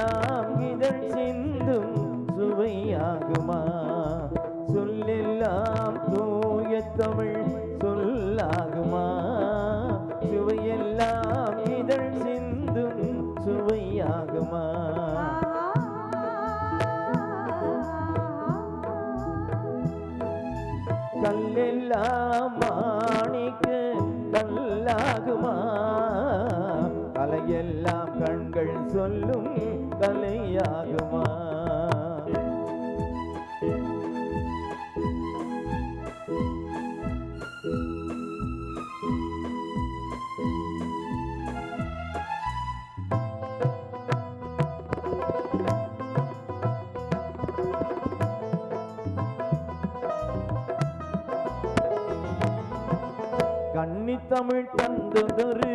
சுவையெல்லாம் இதழ் சிந்தும் சுவையாகுமா? சொல்லெல்லாம் தூய தமிழ் சொல்லாகுமா? சுவையெல்லாம் இதழ் சிந்தும் சுவையாகுமா? கல்லெல்லாம் மாணிக்கு கல்லாகுமா கலையெல்லாம் கண்கள் சொல்லும் கலையாகுமா? கன்னி தமிழ் தந்ததொரு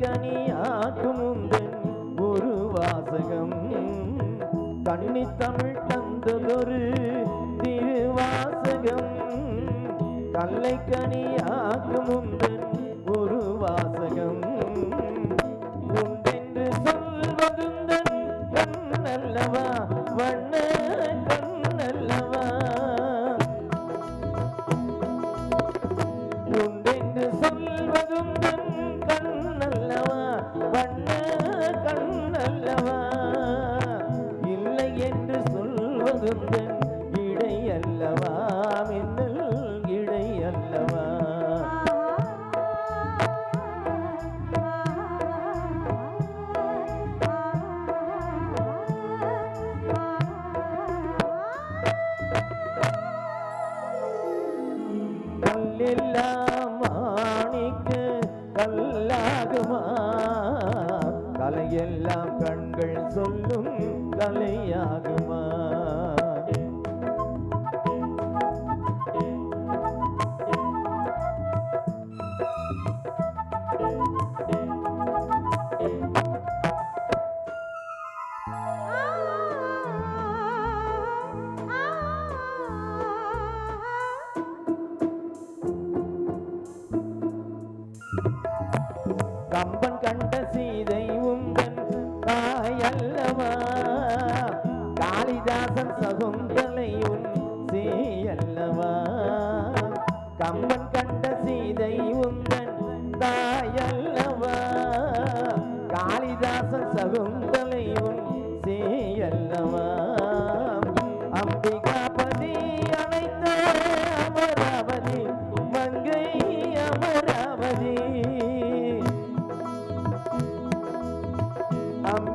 கல்லை உந்தன் ஒரு வாசகம். கண்ணி தமிழ் தந்ததொரு திருவாசகம். கல்லை கனி ஆக்கும் உந்தன் ஒரு வாசகம். மாணிக்கு கல்லாகுமா? கலையெல்லாம் கண்கள் சொல்லும் கலையாகுமா? காளிதாசன் சகுந்தலையும் சீயல்லவா? கம்பன் கண்ட சீதை உந்தன் தாயல்லவா? காளிதாசன் சகுந்தலையும்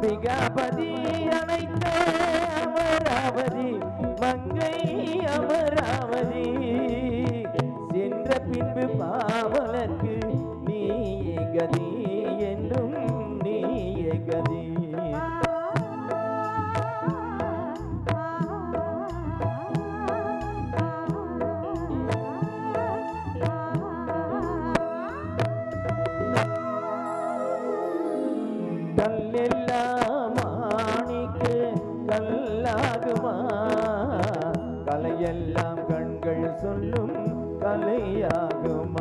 அம்பிகாபதி அனைத்த அமராவதி மங்கை அமராவதி. கல்லாகுமா கலையெல்லாம் கண்கள் சொல்லும் கலையாகுமா?